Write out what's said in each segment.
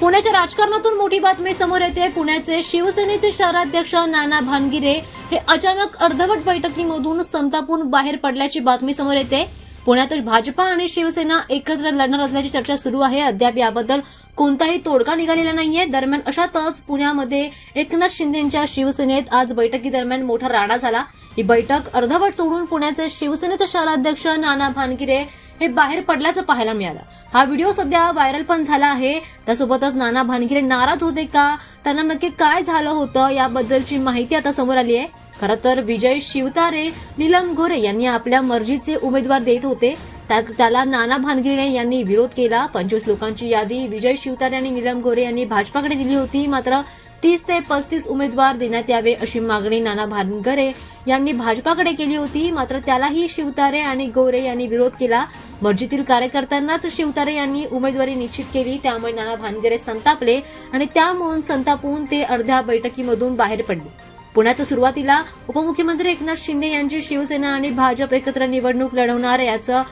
पुण्याच्या राजकारणातून मोठी बातमी समोर येते. पुण्याचे शिवसेनेचे शहराध्यक्ष नाना भानगिरे हे अचानक अर्धवट बैठकीमधून संतापून बाहेर पडल्याची बातमी समोर येते. पुण्यातच भाजपा आणि शिवसेना एकत्र लढणार असल्याची चर्चा सुरू आहे. अद्याप याबद्दल कोणताही तोडगा निघालेला नाहीये. दरम्यान अशातच पुण्यामध्ये एकनाथ शिंदेच्या शिवसेनेत आज बैठकीदरम्यान मोठा राडा झाला. ही बैठक अर्धवट सोडून पुण्याचे शिवसेनेचे शहराध्यक्ष नाना भानगिरे हे बाहेर पडल्याचं पाहायला मिळालं. हा व्हिडिओ सध्या व्हायरल पण झाला आहे. त्यासोबतच नाना भानगिरे नाराज होते का? त्यांना नक्की काय झालं होतं? याबद्दलची माहिती आता समोर आली आहे. खरं तर विजय शिवतारे नीलम गोरे यांनी आपल्या मर्जीचे उमेदवार देत होते. त्यात त्याला नाना भानगिरे यांनी विरोध केला. पंचवीस लोकांची यादी विजय शिवतारे आणि नीलम गोरे यांनी भाजपाकडे दिली होती. मात्र तीस ते पस्तीस उमेदवार देण्यात यावे अशी मागणी नाना भानगरे यांनी भाजपाकडे केली होती. मात्र त्यालाही शिवतारे आणि गोरे यांनी विरोध केला. मर्जीतील कार्यकर्त्यांनाच शिवतारे यांनी उमेदवारी निश्चित केली. त्यामुळे नाना भानगरे संतापले आणि त्यामुळे संतापून ते अर्ध्या बैठकीमधून बाहेर पडले. पुण्यात सुरुवातीला उपमुख्यमंत्री एकनाथ शिंदे यांची शिवसेना आणि भाजप एकत्र निवडणूक लढवणार याचं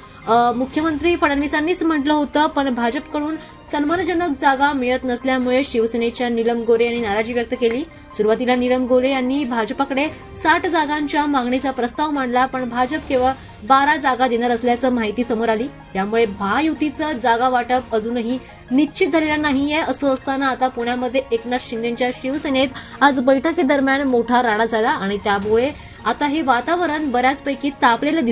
मुख्यमंत्री फडणवीसांनीच म्हटलं होतं पण भाजपकडून सन्मानजनक जागा मिळत नसल्यामुळे शिवसेनेच्या नीलम गोरे यांनी नाराजी व्यक्त केली. सुरुवातीला नीलम गोरे यांनी भाजपाकडे साठ जागांच्या मागणीचा प्रस्ताव मांडला पण भाजप केवळ बारा जागा देणार असल्याचं माहिती समोर आली. त्यामुळे महायुतीचं जागा वाटप अजूनही निश्चित झालेलं नाहीये असं असताना आता पुण्यामध्ये एकनाथ शिंदेच्या शिवसेनेत आज बैठकीदरम्यान मोठा राडा झाला आणि त्यामुळे आता हे वातावरण बऱ्याचपैकी तापलेलं